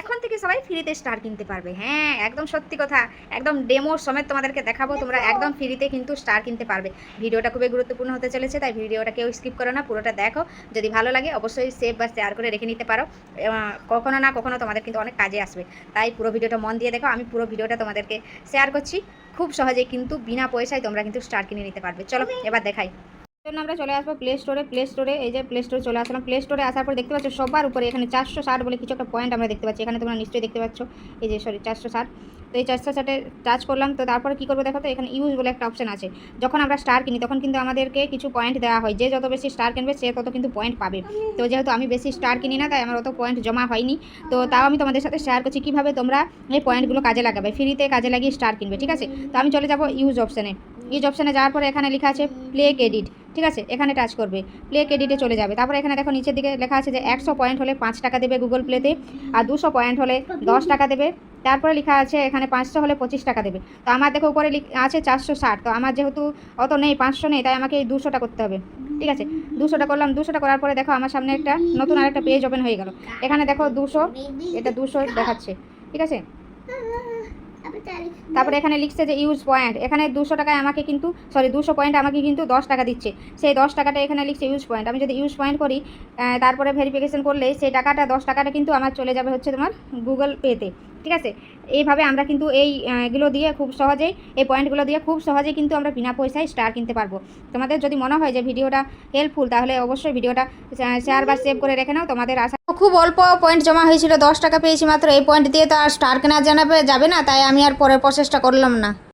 এখন থেকে সবাই ফ্রিতে স্টার কিনতে পারবে। হ্যাঁ একদম সত্যি কথা। একদম ডেমো সমেত তোমাদেরকে দেখাবো তোমরা একদম ফ্রিতে কিন্তু স্টার কিনতে পারবে। ভিডিওটা খুবই গুরুত্বপূর্ণ হতে চলেছে তাই ভিডিওটা কেউ স্কিপ করো না পুরোটা দেখো। যদি ভালো লাগে অবশ্যই সেভ বা শেয়ার করে রেখে নিতে পারো। কখনো না কখনো তোমাদের কিন্তু অনেক কাজে আসবে। তাই পুরো ভিডিওটা মন দিয়ে দেখো আমি পুরো ভিডিওটা তোমাদেরকে শেয়ার করছি। খুব সহজেই কিন্তু বিনা পয়সায় তোমরা কিন্তু স্টার কিনে নিতে পারবে। চলো এবার দেখাই। জন্য আমরা চলে আসব প্লে স্টোরে প্লে স্টোরে এই যে প্লে স্টোরে চলে আসলাম। প্লে স্টোরে আসার পর দেখতে পাচ্ছ সবার উপরে এখানে চারশো ষাট বলে কিছু একটা পয়েন্ট আমরা দেখতে পাচ্ছি। এখানে তোমরা নিশ্চয়ই দেখতে পাচ্ছ। এই যে সরি চারশো ষাট। তো এই চারশো ষাটে টাচ করলাম। তো তারপরে কী করব দেখো তো, এখানে ইউজ বলে একটা অপশন আছে। যখন আমরা স্টার কিনি, তখন কিন্তু আমাদেরকে কিছু পয়েন্ট দেওয়া হয়। যে যত বেশি স্টার কিনবে, সে তত কিন্তু পয়েন্ট পাবে। তো যেহেতু আমি বেশি স্টার কিনি না, তাই আমার অত পয়েন্ট জমা হয়নি। তো তাও আমি তোমাদের সাথে শেয়ার করছি কীভাবে তোমরা এই পয়েন্টগুলো কাজে লাগাবে। ফ্রিতে কাজে লাগিয়ে স্টার কিনবে, ঠিক আছে? তো আমি চলে যাব ইউজ অপশানে ইউজ অপশানে যাওয়ার পরে এখানে লেখা আছে প্লে ক্রেডিট ঠিক আছে? এখানে টাচ করবে। প্লে ক্রেডিটে চলে যাবে। তারপরে এখানে দেখো নিচের দিকে লেখা আছে যে একশো পয়েন্ট হলে পাঁচ টাকা দেবে গুগল প্লেতে আর দুশো পয়েন্ট হলে দশ টাকা দেবে। তারপরে লেখা আছে এখানে পাঁচশো হলে পঁচিশ টাকা দেবে। তো আমার দেখো উপরে আছে চারশো ষাট। তো আমার যেহেতু অত নেই, পাঁচশো নেই, তাই আমাকে এই দুশোটা করতে হবে। ঠিক আছে? দুশোটা করলাম। দুশোটা করার পরে দেখো আমার সামনে একটা নতুন আর একটা পেজ ওপেন হয়ে গেল। এখানে দেখো দুশো, এটা দুশো দেখাচ্ছে। ঠিক আছে? তারপরে এখানে লিখছে যে ইউজ পয়েন্ট এখানে দুশো টাকায় আমাকে কিন্তু সরি দুশো পয়েন্ট আমাকে কিন্তু দশ টাকা দিচ্ছে। সেই দশ টাকাটা এখানে লিখছে ইউজ পয়েন্ট আমি যদি ইউজ পয়েন্ট করি তারপরে ভেরিফিকেশন করলে সেই টাকাটা, দশ টাকাটা কিন্তু আমার চলে যাবে হচ্ছে তোমার গুগল পেতে ঠিক আছে? এইভাবে আমরা কিন্তু এইগুলো দিয়ে খুব সহজেই, এই পয়েন্টগুলো দিয়ে খুব সহজেই কিন্তু আমরা বিনা পয়সায় স্টার কিনতে পারব। তোমাদের যদি মনে হয় যে ভিডিওটা হেল্পফুল তাহলে অবশ্যই ভিডিওটা শেয়ার বা সেভ করে রেখে নাও। তোমাদের আশা খুব অল্প পয়েন্ট জমা হয়েছিল, দশ টাকা পেয়েছি মাত্র। এই পয়েন্ট দিয়ে তো আর স্টার কেনা জানাবে যাবে না, তাই আমি আর পরের প্রচেষ্টা করলাম না।